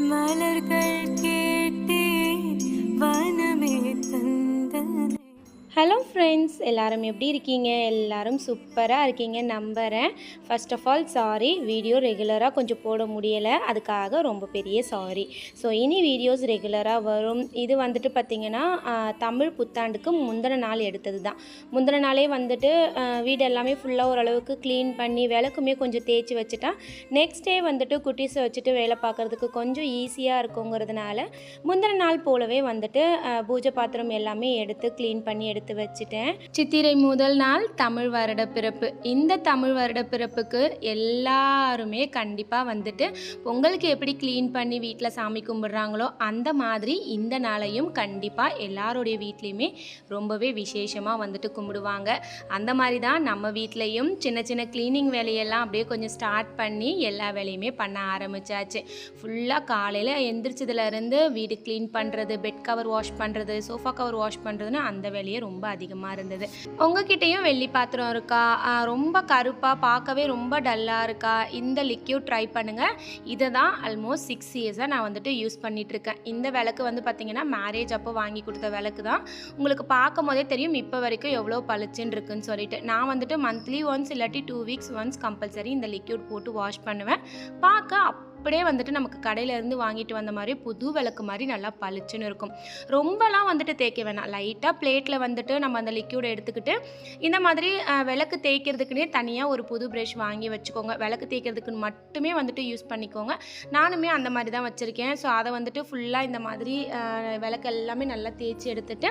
மலர்கள் கேட்டேன் ஃப்ரெண்ட்ஸ் எல்லாரும் எப்படி இருக்கீங்க? எல்லாரும் சூப்பராக இருக்கீங்க. நம்புகிறேன் first of all sorry video ரெகுலராக கொஞ்சம் போட முடியலை. அதுக்காக ரொம்ப பெரிய சாரி ஸோ இனி வீடியோஸ் ரெகுலராக வரும். இது வந்துட்டு பார்த்திங்கன்னா தமிழ் புத்தாண்டுக்கு முந்தின நாள் எடுத்தது தான் முந்தின நாளே வந்துட்டு வீடு எல்லாமே ஃபுல்லாக ஓரளவுக்கு க்ளீன் பண்ணி விளக்குமே கொஞ்சம் தேய்ச்சி வச்சுட்டா நெக்ஸ்ட் டே வந்துட்டு குட்டீஸை வச்சுட்டு வேலை பார்க்குறதுக்கு கொஞ்சம் ஈஸியாக இருக்குங்கிறதுனால முந்தின நாள் போலவே வந்துட்டு பூஜை பாத்திரம் எல்லாமே எடுத்து க்ளீன் பண்ணி எடுத்து வச்சுட்டு வச்சுட்டேன் சித்திரை முதல் நாள் தமிழ் வருட பிறப்பு இந்த தமிழ் வருட பிறப்புக்கு எல்லாருமே கண்டிப்பாக வந்துட்டு பொங்கலுக்கு எப்படி க்ளீன் பண்ணி வீட்டில் சாமி கும்பிட்றாங்களோ அந்த மாதிரி இந்த நாளையும் கண்டிப்பாக எல்லாருடைய வீட்லேயுமே ரொம்பவே விசேஷமாக வந்துட்டு கும்பிடுவாங்க. அந்த மாதிரி தான் நம்ம வீட்லேயும் சின்ன சின்ன க்ளீனிங் வேலையெல்லாம் அப்படியே கொஞ்சம் ஸ்டார்ட் பண்ணி எல்லா வேலையுமே பண்ண ஆரம்பிச்சாச்சு. ஃபுல்லாக காலையில் எந்திரிச்சதுலேருந்து வீடு க்ளீன் பண்ணுறது பெட் கவர் வாஷ் பண்ணுறது சோஃபா கவர் வாஷ் பண்ணுறதுன்னு அந்த வேலையை ரொம்ப அதிகமாக இருந்தது. உங்ககிட்டயும் வெள்ளி பாத்திரம் இருக்கா? ரொம்ப கருப்பாக பார்க்கவே ரொம்ப டல்லாக இருக்கா? இந்த லிக்யூட் ட்ரை பண்ணுங்கள் இதை தான் ஆல்மோஸ்ட் சிக்ஸ் இயர்ஸாக நான் வந்துட்டு யூஸ் பண்ணிட்டு இருக்கேன். இந்த விளக்கு வந்து பார்த்தீங்கன்னா மேரேஜ் அப்போ வாங்கி கொடுத்த விளக்கு தான். உங்களுக்கு பார்க்கும் போதே தெரியும் இப்போ வரைக்கும் எவ்வளோ பளிச்சுன்னு இருக்குன்னு சொல்லிட்டு. நான் வந்துட்டு மந்த்லி ஒன்ஸ் இல்லாட்டி டூ வீக்ஸ் ஒன்ஸ் கம்பல்சரி இந்த லிக்யூட் போட்டு வாஷ் பண்ணுவேன். பார்க்க அப்படியே வந்துட்டு நமக்கு கடையிலேருந்து வாங்கிட்டு வந்த மாதிரி புது விளக்கு மாதிரி நல்லா பளிச்சுன்னு இருக்கும். ரொம்பலாம் வந்துட்டு தேய்க்க வேணாம். லைட்டாக பிளேட்டில் வந்துட்டு நம்ம அந்த லிக்யூடை எடுத்துக்கிட்டு இந்த மாதிரி விளக்கு தேய்க்கிறதுக்குனே தனியாக ஒரு புது ப்ரஷ் வாங்கி வச்சுக்கோங்க. விளக்கு தேய்க்கிறதுக்கு மட்டுமே வந்துட்டு யூஸ் பண்ணிக்கோங்க. நானுமே அந்த மாதிரி தான் வச்சுருக்கேன். ஸோ அதை வந்துட்டு ஃபுல்லாக இந்த மாதிரி விளக்கு எல்லாமே நல்லா தேய்ச்சி எடுத்துட்டு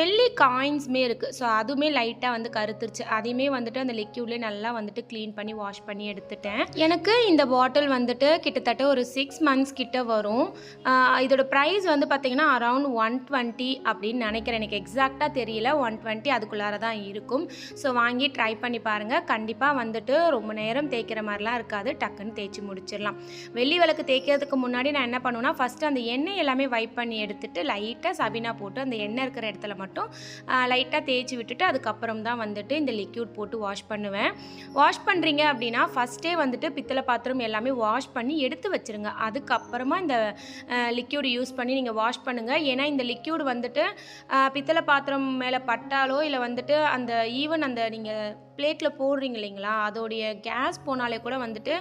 வெள்ளி காயின்ஸுமே இருக்குது ஸோ அதுவுமே லைட்டாக வந்து கருத்துருச்சு. அதையுமே வந்துட்டு அந்த லிக்யூட்லேயே நல்லா வந்துட்டு க்ளீன் பண்ணி வாஷ் பண்ணி எடுத்துட்டேன். எனக்கு இந்த பாட்டில் வந்துட்டு கிட்டத்தட்ட ஒரு சிக்ஸ் மந்த்ஸ் கிட்ட வரும். இதோட ப்ரைஸ் வந்து பார்த்தீங்கன்னா அரவுண்ட் ஒன் டுவெண்ட்டி அப்படின்னு நினைக்கிறேன். எனக்கு எக்ஸாக்டாக தெரியல. ஒன் டுவெண்ட்டி அதுக்குள்ளார தான் இருக்கும். ஸோ வாங்கி ட்ரை பண்ணி பாருங்கள் கண்டிப்பாக வந்துட்டு ரொம்ப நேரம் தேய்க்கிற மாதிரிலாம் இருக்காது. டக்குன்னு தேய்ச்சி முடிச்சிடலாம். வெள்ளி விளக்கு தேய்க்கிறதுக்கு முன்னாடி நான் என்ன பண்ணுவேன்னா ஃபஸ்ட்டு அந்த எண்ணெய் எல்லாமே வைப் பண்ணி எடுத்துட்டு லைட்டாக சபினா போட்டு அந்த எண்ணெய் இருக்கிற இடத்துல மட்டும் லைட்டாக தேய்ச்சி விட்டுட்டு அதுக்கப்புறம் தான் வந்துட்டு இந்த லிக்யூட் போட்டு வாஷ் பண்ணுவேன். வாஷ் பண்ணுறீங்க அப்படின்னா ஃபஸ்ட்டே வந்துட்டு பித்தளை பாத்திரம் எல்லாமே வாஷ் பண்ணி எடுத்து எடுத்து வச்சிருங்க. அதுக்கப்புறமா இந்த லிக்யூடு யூஸ் பண்ணி நீங்கள் வாஷ் பண்ணுங்கள் ஏன்னா இந்த லிக்யூடு வந்துட்டு பித்தளை பாத்திரம் மேலே பட்டாலோ இல்லை வந்துட்டு அந்த ஈவன் அந்த நீங்கள் பிளேட்டில் போடுறீங்க இல்லைங்களா? அதோடைய கேஸ் போனாலே கூட வந்துட்டு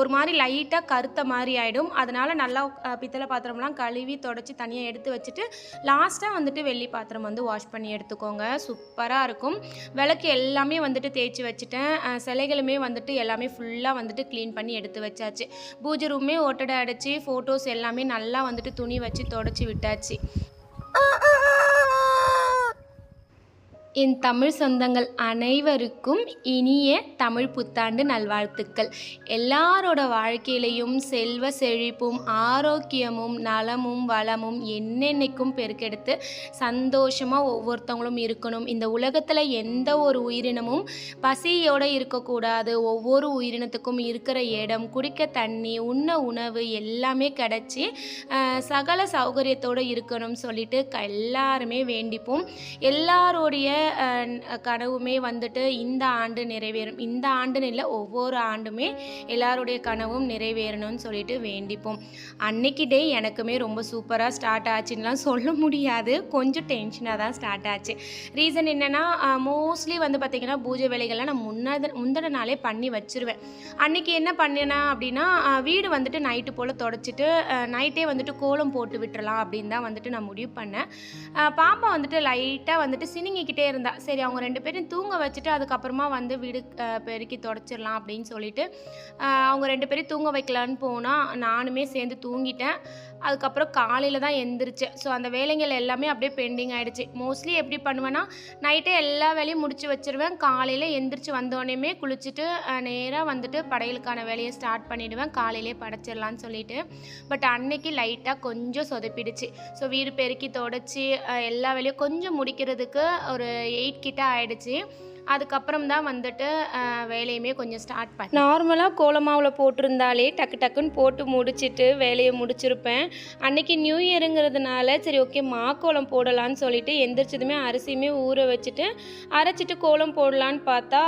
ஒரு மாதிரி லைட்டாக கருத்த மாதிரி ஆகிடும் அதனால் நல்லா பித்தளை பாத்திரம்லாம் கழுவி தொடச்சி தனியாக எடுத்து வச்சுட்டு லாஸ்ட்டாக வந்துட்டு வெள்ளி பாத்திரம் வந்து வாஷ் பண்ணி எடுத்துக்கோங்க. சூப்பராக இருக்கும். விளக்கு எல்லாமே வந்துட்டு தேய்ச்சி வச்சுட்டேன். சிலைகளுமே வந்துட்டு எல்லாமே ஃபுல்லாக வந்துட்டு க்ளீன் பண்ணி எடுத்து வச்சாச்சு. பூஜை ரூமே ஒட்டடை அடிச்சு ஃபோட்டோஸ் எல்லாமே நல்லா வந்துட்டு துணி வச்சு தொடச்சி விட்டாச்சு. என் தமிழ் சொந்தங்கள் அனைவருக்கும் இனிய தமிழ் புத்தாண்டு நல்வாழ்த்துக்கள். எல்லாரோட வாழ்க்கையிலையும் செல்வ செழிப்பும் ஆரோக்கியமும் நலமும் வளமும் என்னென்னைக்கும் பெருக்கெடுத்து சந்தோஷமாக ஒவ்வொருத்தவங்களும் இருக்கணும். இந்த உலகத்தில் எந்த ஒரு உயிரினமும் பசியோடு இருக்கக்கூடாது. ஒவ்வொரு உயிரினத்துக்கும் இருக்கிற இடம் குடிக்க தண்ணி உண்ண உணவு எல்லாமே கிடச்சி சகல சௌகரியத்தோடு இருக்கணும்னு சொல்லிட்டு எல்லாருமே வேண்டிப்போம். எல்லாருடைய கனவுமே வந்துட்டு இந்த ஆண்டு நிறைவேறும். இந்த ஆண்டுன்னு இல்லை ஒவ்வொரு ஆண்டுமே எல்லாருடைய கனவும் நிறைவேறணும்னு சொல்லிட்டு வேண்டிப்போம். அன்னைக்கு டே எனக்குமே ரொம்ப சூப்பராக ஸ்டார்ட் ஆச்சுன்னுலாம் சொல்ல முடியாது. கொஞ்சம் டென்ஷனாக தான் ஸ்டார்ட் ஆச்சு. ரீசன் என்னென்னா மோஸ்ட்லி வந்து பார்த்திங்கன்னா பூஜை வேலைகள்லாம் நான் முன்னாடி முந்தின நாளே பண்ணி வச்சிருவேன். அன்னைக்கு என்ன பண்ணினா அப்படின்னா வீடு வந்துட்டு நைட்டு போல் தொடச்சிட்டு நைட்டே வந்துட்டு கோலம் போட்டு விட்டுறலாம் அப்படின்னு தான் வந்துட்டு நான் முடிவு பண்ணேன். பாப்பா வந்துட்டு லைட்டாக வந்துட்டு சினிங்கிக்கிட்டே இருந்தா. சரி அவங்க ரெண்டு பேரும் தூங்க வச்சுட்டு அதுக்கப்புறமா வந்து வீடு பெருக்கி தொடச்சிடலாம் அப்படின்னு சொல்லிட்டு அவங்க ரெண்டு பேரும் தூங்க வைக்கலான்னு போனால் நானுமே சேர்ந்து தூங்கிட்டேன். அதுக்கப்புறம் காலையில் தான் எந்திரிச்சேன் ஸோ அந்த வேலைகள் எல்லாமே அப்படியே பெண்டிங் ஆகிடுச்சு மோஸ்ட்லி எப்படி பண்ணுவேன்னா நைட்டே எல்லா வேலையும் முடிச்சு வச்சிருவேன். காலையில் எந்திரிச்சு வந்தோடனேமே குளிச்சுட்டு நேராக வந்துட்டு படையலுக்கான வேலையை ஸ்டார்ட் பண்ணிவிடுவேன் காலையிலே படைச்சிடலான்னு சொல்லிட்டு. பட் அன்னைக்கு லைட்டாக கொஞ்சம் சொதப்பிடுச்சு. ஸோ வீடு பெருக்கி தொடச்சி எல்லா வேலையும் கொஞ்சம் முடிக்கிறதுக்கு ஒரு எயிட் கிட்ட ஆகிடுச்சு அதுக்கப்புறம் தான் வந்துட்டு வேலையுமே கொஞ்சம் ஸ்டார்ட் பண்ணேன். நார்மலாக கோலமாவில் போட்டிருந்தாலே டக்கு டக்குன்னு போட்டு முடிச்சிட்டு வேலையை முடிச்சிருப்பேன். அன்னைக்கு நியூ இயருங்கிறதுனால சரி ஓகே மா கோலம் போடலான்னு சொல்லிட்டு எந்திரிச்சதுமே அரிசியுமே ஊற வச்சுட்டு அரைச்சிட்டு கோலம் போடலான்னு பார்த்தா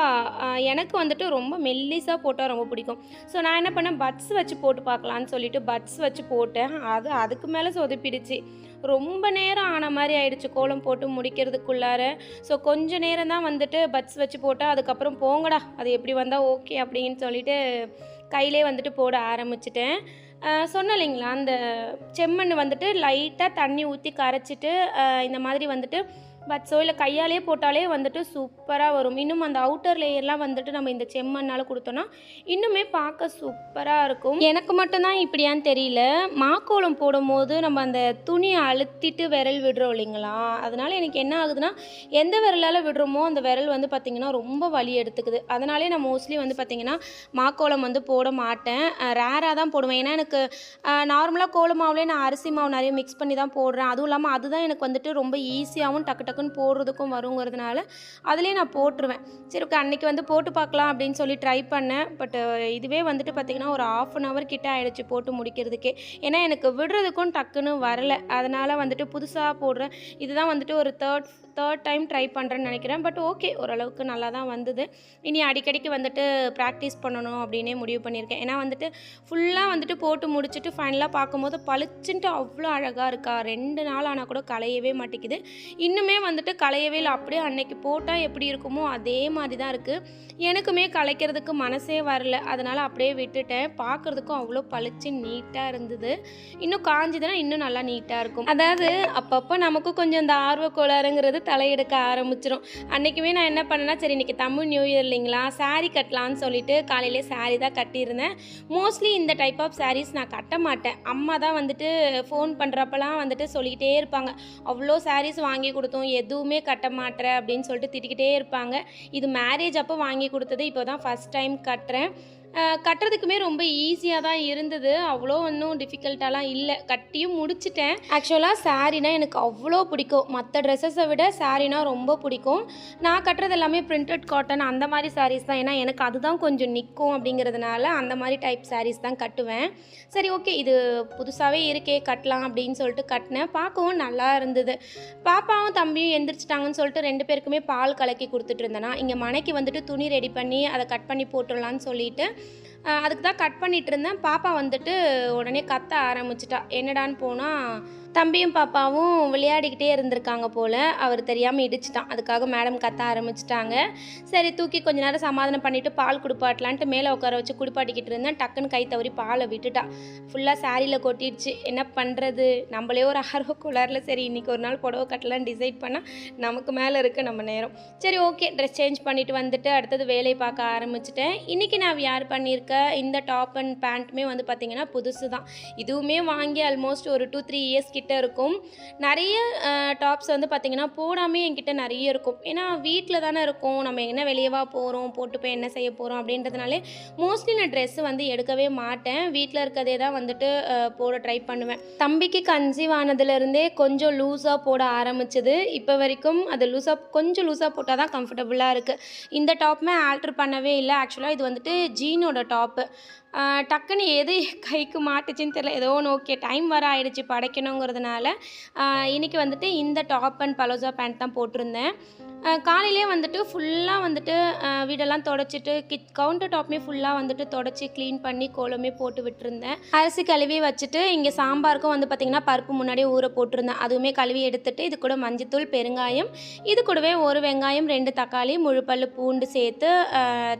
எனக்கு வந்துட்டு ரொம்ப மெல்லிஸாக போட்டால் ரொம்ப பிடிக்கும். ஸோ நான் என்ன பண்ணேன்? பட்ஸ் வச்சு போட்டு பார்க்கலான்னு சொல்லிட்டு பட்ஸ் வச்சு போட்டேன். அது அதுக்கு மேலே சொதப்பிடுச்சு. ரொம்ப நேரம் ஆன மாதிரி ஆயிடுச்சு கோலம் போட்டு முடிக்கிறதுக்குள்ளார. ஸோ கொஞ்ச நேரம் தான் வந்துட்டு பட்ஸ் வச்சு போட்டால் அதுக்கப்புறம் போங்கடா அது எப்படி வந்தால் ஓகே அப்படின்னு சொல்லிட்டு கையிலே வந்துட்டு போட ஆரம்பிச்சிட்டேன். சொன்ன இல்லைங்களா அந்த செம்மண் வந்துட்டு லைட்டாக தண்ணி ஊற்றி கரைச்சிட்டு இந்த மாதிரி வந்துட்டு பட்ஸோ இல்லை கையாலே போட்டாலே வந்துட்டு சூப்பராக வரும். இன்னும் அந்த அவுட்டர் லேயர்லாம் வந்துட்டு நம்ம இந்த செம்மண்ணால் கொடுத்தோன்னா இன்னுமே பார்க்க சூப்பராக இருக்கும். எனக்கு மட்டும்தான் இப்படியான்னு தெரியல. மாக்கோலம் போடும்போது நம்ம அந்த துணியை அழுத்திட்டு விரல் விடுறோம் இல்லைங்களா? அதனால் எனக்கு என்ன ஆகுதுன்னா எந்த விரலால் விடுறோமோ அந்த விரல் வந்து பார்த்திங்கன்னா ரொம்ப வலி எடுத்துக்குது. அதனாலே நான் மோஸ்ட்லி வந்து பார்த்திங்கன்னா மாக்கோலம் வந்து போட மாட்டேன். ரேராக தான் போடுவேன். ஏன்னா எனக்கு நார்மலாக கோலமாவிலே நான் அரிசி மாவு நிறைய மிக்ஸ் பண்ணி தான் போடுறேன். அதுவும் இல்லாமல் அதுதான் எனக்கு வந்துட்டு ரொம்ப ஈஸியாகவும் டக்கு டக்கு டக்குன்னு போடுறதுக்கும் வருங்கிறதுனால அதுலேயே நான் போட்டுருவேன். சரி ஓகே அன்றைக்கி வந்து போட்டு பார்க்கலாம் அப்படின்னு சொல்லி ட்ரை பண்ணேன். பட் இதுவே வந்துட்டு பார்த்திங்கன்னா ஒரு ஆஃப் அன் ஹவர் கிட்ட ஆகிடுச்சு போட்டு முடிக்கிறதுக்கே. ஏன்னா எனக்கு விடுறதுக்கும் டக்குன்னு வரல. அதனால் வந்துட்டு புதுசாக போடுறேன். இதுதான் வந்துட்டு ஒரு தேர்ட் தேர்ட் டைம் ட்ரை பண்ணுறேன்னு நினைக்கிறேன். பட் ஓகே ஓரளவுக்கு நல்லா தான் வந்தது. இனி அடிக்கடிக்கு வந்துட்டு ப்ராக்டிஸ் பண்ணணும் அப்படின்னே முடிவு பண்ணியிருக்கேன். ஏன்னா வந்துட்டு ஃபுல்லாக வந்துட்டு போட்டு முடிச்சுட்டு ஃபைனலாக பார்க்கும்போது பளிச்சுன்ட்டு அவ்வளோ அழகாக இருக்கா? ரெண்டு நாள் ஆனால் கூட களையவே மாட்டேங்குது. இன்னுமே வந்துட்டு களையவே இல்லை. அப்படியே அன்னைக்கு போட்டால் எப்படி இருக்குமோ அதே மாதிரி தான் இருக்குது எனக்குமே கலைக்கிறதுக்கு மனசே வரல. அதனால் அப்படியே விட்டுட்டேன். பார்க்குறதுக்கும் அவ்வளோ பளிச்சு நீட்டாக இருந்தது. இன்னும் காஞ்சிதுன்னா இன்னும் நல்லா நீட்டாக இருக்கும். அதாவது அப்பப்போ நமக்கும் கொஞ்சம் இந்த ஆர்வ கோளாறுங்கிறது தலையெடுக்க ஆரம்பிச்சிரும். அன்றைக்குமே நான் என்ன பண்ணேன்னா சரி இன்றைக்கி தமிழ் நியூ இயர் இல்லைங்களா? சாரீ கட்டலான்னு சொல்லிட்டு காலையிலே சாரீ தான் கட்டியிருந்தேன். மோஸ்ட்லி இந்த டைப் ஆஃப் சாரீஸ் நான் கட்ட மாட்டேன். அம்மா தான் வந்துட்டு ஃபோன் பண்ணுறப்பெல்லாம் வந்துட்டு சொல்லிக்கிட்டே இருப்பாங்க. அவ்வளோ சாரீஸ் வாங்கி கொடுத்தோம். எதுவுமே கட்ட மாட்டேற அப்படின்னு சொல்லிட்டு திட்டிக்கிட்டே இருப்பாங்க. இது மேரேஜ் அப்போ வாங்கி கொடுத்தது. இப்போ தான் ஃபஸ்ட் டைம் கட்டுறேன். கட்டுறதுக்குமே ரொம்ப ஈஸியாக தான் இருந்தது. அவ்வளோ ஒன்றும் டிஃபிகல்ட்டாலாம் இல்லை. கட்டியும் முடிச்சிட்டேன். ஆக்சுவலாக சாரீனா எனக்கு அவ்வளோ பிடிக்கும். மற்ற ட்ரெஸ்ஸஸை விட சாரீனா ரொம்ப பிடிக்கும். நான் கட்டுறது எல்லாமே பிரிண்டட் காட்டன் அந்த மாதிரி சாரீஸ் தான். ஏன்னா எனக்கு அதுதான் கொஞ்சம் நிற்கும் அப்படிங்கிறதுனால அந்த மாதிரி டைப் சாரீஸ் தான் கட்டுவேன். சரி ஓகே இது புதுசாகவே இருக்கே கட்டலாம் அப்படின்னு சொல்லிட்டு கட்டினேன். பார்க்கவும் நல்லா இருந்தது. பாப்பாவும் தம்பியும் எந்திரிச்சிட்டாங்கன்னு சொல்லிட்டு ரெண்டு பேருக்குமே பால் கலக்கி கொடுத்துட்டு இருந்தேன்னா இங்கே மனைக்கு வந்துட்டு துணி ரெடி பண்ணி அதை கட் பண்ணி போட்டுடலான்னு சொல்லிட்டு அதுக்கு தான் கட் பண்ணிகிட்டு இருந்தேன். பாப்பா வந்துட்டு உடனே கத்த ஆரம்பிச்சிட்டா. என்னடான்னு போனால் தம்பியும் பாப்பாவும் விளையாடிக்கிட்டே இருந்திருக்காங்க போல். அவர் தெரியாமல் இடிச்சிட்டான். அதுக்காக மேடம் கத்த ஆரம்பிச்சிட்டாங்க. சரி தூக்கி கொஞ்ச நேரம் சமாதானம் பண்ணிவிட்டு பால் குடிப்பாட்டலான்ட்டு மேலே உட்கார வச்சு குடிப்பாட்டிக்கிட்டு இருந்தேன். டக்குன்னு கை தவறி பாலை விட்டுட்டா. ஃபுல்லாக சாரியில் கொட்டிடுச்சு. என்ன பண்ணுறது நம்மளே ஒரு ஆர்வ குளரில் சரி இன்றைக்கி ஒரு நாள் புடவை கட்டலாம் டிசைட் பண்ணால் நமக்கு மேலே இருக்குது நம்ம நேரம். சரி ஓகே ட்ரெஸ் சேஞ்ச் பண்ணிவிட்டு வந்துட்டு அடுத்தது வேலையை பார்க்க ஆரம்பிச்சிட்டேன். இன்றைக்கி நான் யார் பண்ணியிருக்க இந்த டாப் அண்ட் பேண்ட்டுமே வந்து பார்த்திங்கன்னா புதுசு தான் இதுவுமே வாங்கி ஆல்மோஸ்ட் ஒரு டூ த்ரீ இயர்ஸ் கிட்ட இருக்கும். நிறைய டாப்ஸ் வந்து பார்த்திங்கன்னா போடாமே என்கிட்ட நிறைய இருக்கும். ஏன்னா வீட்டில் தானே இருக்கும். நம்ம என்ன வெளியவா போகிறோம் போட்டு போய் என்ன செய்ய போகிறோம் அப்படின்றதுனாலே மோஸ்ட்லி நான் ட்ரெஸ்ஸு வந்து எடுக்கவே மாட்டேன். வீட்டில் இருக்கதே தான் வந்துட்டு போட ட்ரை பண்ணுவேன். தம்பிக்கு கன்சீவ் ஆனதுலேருந்தே கொஞ்சம் லூஸாக போட ஆரம்பிச்சது. இப்போ வரைக்கும் அது லூஸாக கொஞ்சம் லூஸாக போட்டால் தான் கம்ஃபர்டபுளாக இருக்குது இந்த டாப்புமே ஆல்ட்ரு பண்ணவே இல்லை. ஆக்சுவலாக இது வந்துட்டு ஜீனோட டாப்பு டக்குன்னு எது கைக்கு மாட்டுச்சுன்னு தெரியல. ஏதோ ஒன்று ஓகே டைம் வர ஆயிடுச்சு படைக்கணுங்கிறதுனால. இன்றைக்கி வந்துட்டு இந்த டாப் அண்ட் பலோசா பேண்ட் தான் போட்டிருந்தேன். காலையிலே வந்துட்டு ஃபுல்லாக வந்துட்டு வீடெல்லாம் தொடச்சிட்டு கிட் கவுண்டர் டாப்மே ஃபுல்லாக வந்துட்டு தொடச்சி க்ளீன் பண்ணி கோலமே போட்டு விட்டுருந்தேன். அரிசி கழுவி வச்சுட்டு இங்கே சாம்பாருக்கும் வந்து பார்த்திங்கன்னா பருப்பு முன்னாடியே ஊற போட்டிருந்தேன். அதுவுமே கழுவி எடுத்துட்டு இது கூட மஞ்சத்தூள் பெருங்காயம் இது கூடவே ஒரு வெங்காயம் ரெண்டு தக்காளி முழு பூண்டு சேர்த்து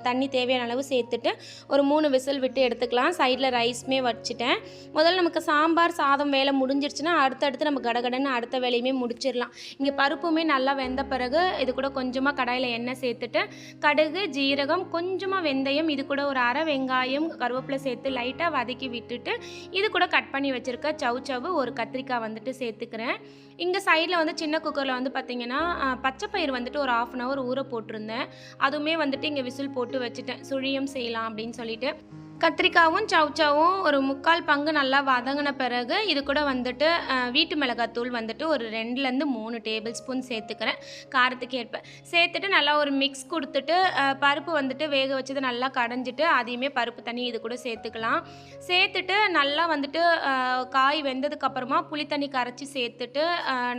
தண்ணி தேவையான அளவு சேர்த்துட்டு ஒரு மூணு விசில் விட்டு எடுத்துக்கலாம். சைடில் ரைஸ்மே வச்சுட்டேன். முதல்ல நமக்கு சாம்பார் சாதம் வேலை முடிஞ்சிருச்சுன்னா அடுத்தடுத்து நம்ம கடகடன்னு அடுத்த வேலையுமே முடிச்சிடலாம். இங்கே பருப்புமே நல்லா வெந்த பிறகு அது கூட கொஞ்சமாக கடாயில் எண்ணெய் சேர்த்துட்டு கடுகு ஜீரகம் கொஞ்சமாக வெந்தயம் இது கூட ஒரு அரை வெங்காயம் கருவேப்பிலை சேர்த்து லைட்டாக வதக்கி விட்டுட்டு இது கூட கட் பண்ணி வச்சுருக்க சவு சவு ஒரு கத்திரிக்காய் வந்துட்டு சேர்த்துக்கிறேன். இங்கே சைடில் வந்து சின்ன குக்கரில் வந்து பார்த்திங்கன்னா பச்சைப்பயிர் வந்துட்டு ஒரு ஆஃப் அன் ஹவர் ஊற போட்டிருந்தேன். அதுவுமே வந்துட்டு இங்கே விசில் போட்டு வச்சுட்டேன். சுழியம் செய்யலாம் அப்படின்னு சொல்லிட்டு. கத்திரிக்காவும் சவுச்சாவும் ஒரு முக்கால் பங்கு நல்லா வதங்கின பிறகு இது கூட வந்துட்டு வீட்டு மிளகாத்தூள் வந்துட்டு ஒரு ரெண்டுலேருந்து மூணு டேபிள் ஸ்பூன் சேர்த்துக்கிறேன். காரத்துக்கு ஏற்ப. சேர்த்துட்டு நல்லா ஒரு மிக்ஸ் கொடுத்துட்டு பருப்பு வந்துட்டு வேக வச்சது நல்லா கடைஞ்சிட்டு அதையுமே பருப்பு தண்ணி இது கூட சேர்த்துக்கலாம். சேர்த்துட்டு நல்லா வந்துட்டு காய் வெந்ததுக்கப்புறமா புளி தண்ணி கரைச்சி சேர்த்துட்டு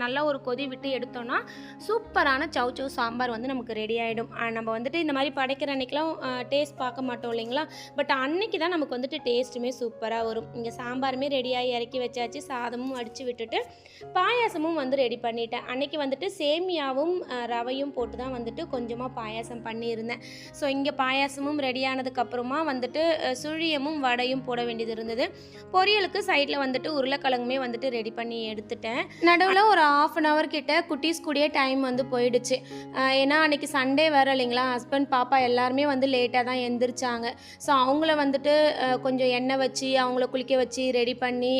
நல்லா ஒரு கொதி விட்டு எடுத்தோன்னா சூப்பரான சவுச்சவு சாம்பார் வந்து நமக்கு ரெடி ஆகிடும் நம்ம வந்துட்டு இந்த மாதிரி படைக்கிற அன்னைக்கெலாம் டேஸ்ட் பார்க்க மாட்டோம் இல்லைங்களா? பட் அன்னைக்கு தான் நமக்கு வந்துட்டு டேஸ்ட்டுமே சூப்பராக வரும். இங்கே சாம்பாருமே ரெடியாகி இறக்கி வச்சாச்சு சாதமும் அடித்து விட்டுட்டு பாயாசமும் வந்து ரெடி பண்ணிட்டேன். அன்னைக்கு வந்துட்டு சேமியாவும் ரவையும் போட்டு தான் வந்துட்டு கொஞ்சமாக பாயாசம் பண்ணியிருந்தேன். ஸோ இங்கே பாயாசமும் ரெடியானதுக்கப்புறமா வந்துட்டு சுழியமும் வடையும் போட வேண்டியது இருந்தது. பொரியலுக்கு சைடில் வந்துட்டு உருளைக்கிழங்குமே வந்துட்டு ரெடி பண்ணி எடுத்துட்டேன். நடுவில் ஒரு ஆஃப் அன் ஹவர் கிட்ட குட்டீஸ் கூடயே டைம் வந்து போயிடுச்சு. ஏன்னா அன்னைக்கு சண்டே வேறு இல்லைங்களா? ஹஸ்பண்ட் பாப்பா எல்லாருமே வந்து லேட்டாக தான் எந்திரிச்சாங்க. ஸோ அவங்கள வந்துட்டு வந்துட்டு கொஞ்சம் எண்ணெய் வச்சு அவங்கள குளிக்க வச்சு ரெடி பண்ணி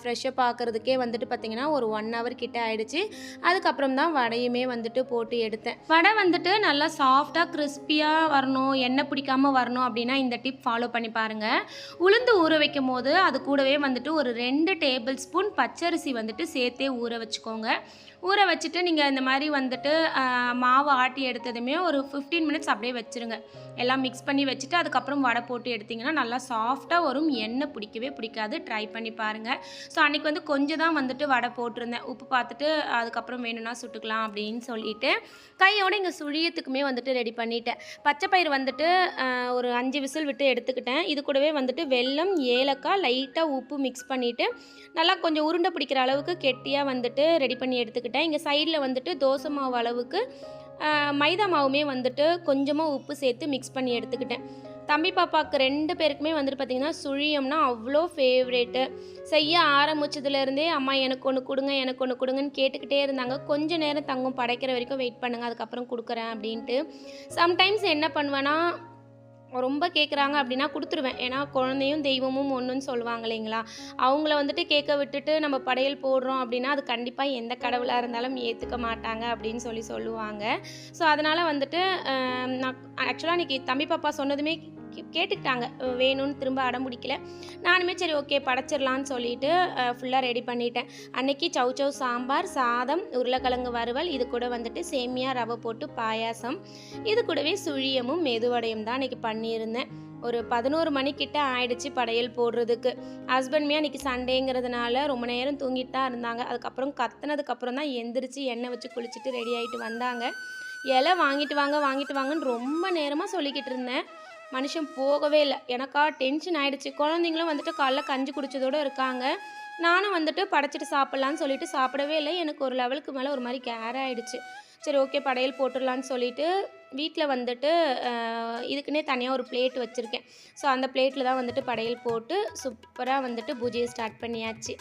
ஃப்ரெஷ்ஷப் ஆக்கிறதுக்கே வந்துட்டு பார்த்திங்கன்னா ஒரு ஒன் ஹவர் கிட்ட ஆகிடுச்சு அதுக்கப்புறம் தான் வடையுமே வந்துட்டு போட்டு எடுத்தேன். வடை வந்துட்டு நல்லா சாஃப்டாக கிறிஸ்பியாக வரணும் எண்ணெய் பிடிக்காம வரணும் அப்படின்னா இந்த டிப் ஃபாலோ பண்ணி பாருங்கள் உளுந்து ஊற வைக்கும் போது அது கூடவே வந்துட்டு ஒரு ரெண்டு டேபிள் ஸ்பூன் பச்சரிசி வந்துட்டு சேர்த்தே ஊற வச்சுக்கோங்க. ஊற வச்சுட்டு நீங்கள் இந்த மாதிரி வந்துட்டு மாவு ஆட்டி எடுத்ததுமே ஒரு ஃபிஃப்டீன் மினிட்ஸ் அப்படியே வச்சுருங்க. எல்லாம் மிக்ஸ் பண்ணி வச்சுட்டு அதுக்கப்புறம் வடை போட்டு எடுத்திங்கன்னா நல்லா சாஃப்டாக வரும். எண்ணெய் பிடிக்கவே பிடிக்காது. ட்ரை பண்ணி பாருங்கள் ஸோ அன்றைக்கி வந்து கொஞ்சம் தான் வந்துட்டு வடை போட்டிருந்தேன். உப்பு பார்த்துட்டு அதுக்கப்புறம் வேணும்னா சுட்டுக்கலாம் அப்படின்னு சொல்லிட்டு கையோட இங்கே சுழியத்துக்குமே வந்துட்டு ரெடி பண்ணிட்டேன். பச்சை பயிர் வந்துட்டு ஒரு அஞ்சு விசில் விட்டு எடுத்துக்கிட்டேன். இது கூடவே வந்துட்டு வெல்லம் ஏலக்காய் லைட்டாக உப்பு மிக்ஸ் பண்ணிவிட்டு நல்லா கொஞ்சம் உருண்டை பிடிக்கிற அளவுக்கு கெட்டியாக வந்துட்டு ரெடி பண்ணி எடுத்துக்கிட்டேன். இங்கே சைடில் வந்துட்டு தோசை மாவு அளவுக்கு மைதா மாவுமே வந்துட்டு கொஞ்சமாக உப்பு சேர்த்து மிக்ஸ் பண்ணி எடுத்துக்கிட்டேன். தம்பி பாப்பாவுக்கு ரெண்டு பேருக்குமே வந்துட்டு பார்த்திங்கன்னா சுழியம்னா அவ்வளோ ஃபேவரேட்டு செய்ய ஆரம்பிச்சதுலேருந்தே அம்மா எனக்கு ஒன்று கொடுங்க எனக்கு ஒன்று கொடுங்கன்னு கேட்டுக்கிட்டே இருந்தாங்க. கொஞ்ச நேரம் தங்கம் படைக்கிற வரைக்கும் வெயிட் பண்ணுங்கள் அதுக்கப்புறம் கொடுக்குறேன் அப்படின்ட்டு. சம்டைம்ஸ் என்ன பண்ணுவேன்னா ரொம்ப கேட்குறாங்க அப்படின்னா கொடுத்துருவேன். ஏன்னா குழந்தையும் தெய்வமும் ஒன்றுன்னு சொல்லுவாங்க இல்லைங்களா? அவங்கள வந்துட்டு கேட்க விட்டுட்டு நம்ம படையல் போடுறோம் அப்படின்னா அது கண்டிப்பாக எந்த கடவுளாக இருந்தாலும் ஏற்றுக்க மாட்டாங்க அப்படின்னு சொல்லி சொல்லுவாங்க. ஸோ அதனால் வந்துட்டு நான் ஆக்சுவலாக இன்றைக்கி தம்பி பாப்பா சொன்னதுமே கேட்டுக்கிட்டாங்க. வேணும்னு திரும்ப அடம் பிடிக்கல. நானுமே சரி ஓகே படைச்சிடலான்னு சொல்லிட்டு ஃபுல்லாக ரெடி பண்ணிட்டேன். அன்னைக்கு சௌ சௌ சாம்பார் சாதம் உருளைக்கிழங்கு வறுவல் இது கூட வந்துட்டு சேமியா ரவை போட்டு பாயாசம். இது கூடவே சுழியமும் மெதுவடையும் தான் அன்றைக்கி பண்ணியிருந்தேன். ஒரு பதினோரு மணிக்கிட்ட ஆயிடுச்சு படையல் போடுறதுக்கு. ஹஸ்பண்ட்மே அன்றைக்கி சண்டேங்கிறதுனால ரொம்ப நேரம் தூங்கிட்டு தான் இருந்தாங்க. அதுக்கப்புறம் கத்துனதுக்கப்புறம் தான் எந்திரிச்சு எண்ணெய் வச்சு குளிச்சுட்டு ரெடி ஆகிட்டு வந்தாங்க. இலை வாங்கிட்டு வாங்க வாங்கிட்டு வாங்கன்னு ரொம்ப நேரமாக சொல்லிக்கிட்டு இருந்தேன். மனுஷன் போகவே இல்லை. எனக்கா டென்ஷன் ஆயிடுச்சு. குழந்தைங்களும் வந்துட்டு காலைல கஞ்சி குடித்ததோடு இருக்காங்க. நானும் வந்துட்டு படைச்சிட்டு சாப்பிட்லான்னு சொல்லிட்டு சாப்பிடவே இல்லை. எனக்கு ஒரு லெவலுக்கு மேலே ஒரு மாதிரி கேர் ஆகிடுச்சு சரி ஓகே படையல் போட்டுடலான்னு சொல்லிட்டு வீட்டில் வந்துட்டு இதுக்குன்னே தனியாக ஒரு பிளேட் வச்சுருக்கேன். ஸோ அந்த பிளேட்டில் தான் வந்துட்டு படையல் போட்டு சூப்பராக வந்துட்டு பூஜையை ஸ்டார்ட் பண்ணியாச்சு.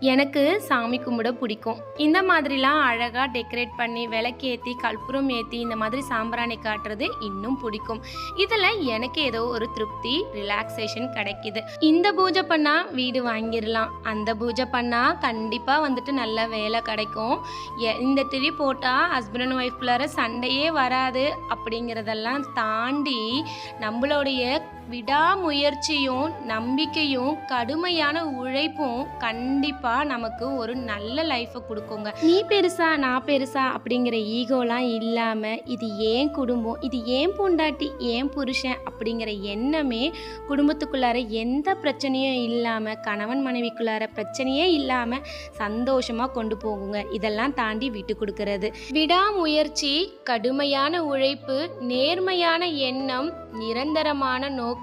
எனக்கு சாமி கும்பிட பிடிக்கும். இந்த மாதிரிலாம் அழகாக டெக்கரேட் பண்ணி விளக்கேற்றி கற்பூரம் ஏற்றி இந்த மாதிரி சாம்பிராணி காட்டுறது இன்னும் பிடிக்கும். இதில் எனக்கு ஏதோ ஒரு திருப்தி ரிலாக்ஸேஷன் கிடைக்கிது. இந்த பூஜை பண்ணால் வீடு வாங்கிடலாம். அந்த பூஜை பண்ணால் கண்டிப்பாக வந்துட்டு நல்ல வேலை கிடைக்கும். எ- இந்த திரி போட்டால் ஹஸ்பண்ட் அண்ட் ஒய்ஃப்குள்ளார சண்டையே வராது அப்படிங்கிறதெல்லாம் தாண்டி நம்மளுடைய விடாமுயற்சியும் நம்பிக்கையும் கடுமையான உழைப்பும் கண்டிப்பாக நமக்கு ஒரு நல்ல லைஃப்பை கொடுக்குங்க. நீ பெருசா நான் பெருசா அப்படிங்கிற ஈகோலாம் இல்லாமல் இது ஏன் குடும்பம்? இது ஏன் பொண்டாட்டி? ஏன் புருஷன்? அப்படிங்கிற எண்ணமே குடும்பத்துக்குள்ளார எந்த பிரச்சனையும் இல்லாமல் கணவன் மனைவிக்குள்ளார பிரச்சனையே இல்லாமல் சந்தோஷமாக கொண்டு போகுங்க. இதெல்லாம் தாண்டி விட்டு கொடுக்கறது. விடாமுயற்சி கடுமையான உழைப்பு நேர்மையான எண்ணம் நிரந்தரமான நோக்கம்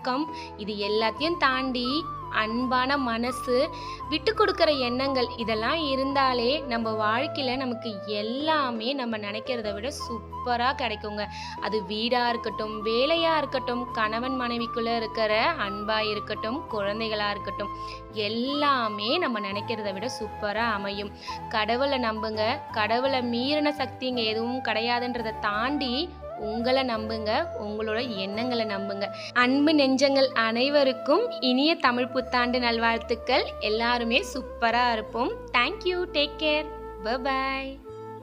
இது எல்லாத்தையும் தாண்டி அன்பான மனசு விட்டு கொடுக்குற எண்ணங்கள் இதெல்லாம் இருந்தாலே நம்ம வாழ்க்கையில் நமக்கு எல்லாமே நம்ம நினைக்கிறத விட சூப்பராக கிடைக்குங்க. அது வீடாக இருக்கட்டும் வேலையாக இருக்கட்டும் கணவன் மனைவிக்குள்ளே இருக்கிற அன்பாக இருக்கட்டும் குழந்தைகளாக இருக்கட்டும் எல்லாமே நம்ம நினைக்கிறத விட சூப்பராக அமையும். கடவுளை நம்புங்க. கடவுளை மீறின சக்திங்க எதுவும் கிடையாதுன்றதை தாண்டி உங்களை நம்புங்க உங்களோட எண்ணங்களை நம்புங்க. அன்பு நெஞ்சங்கள் அனைவருக்கும் இனிய தமிழ் புத்தாண்டு நல்வாழ்த்துக்கள். எல்லாருமே சூப்பராக இருப்போம். Thank you take care bye bye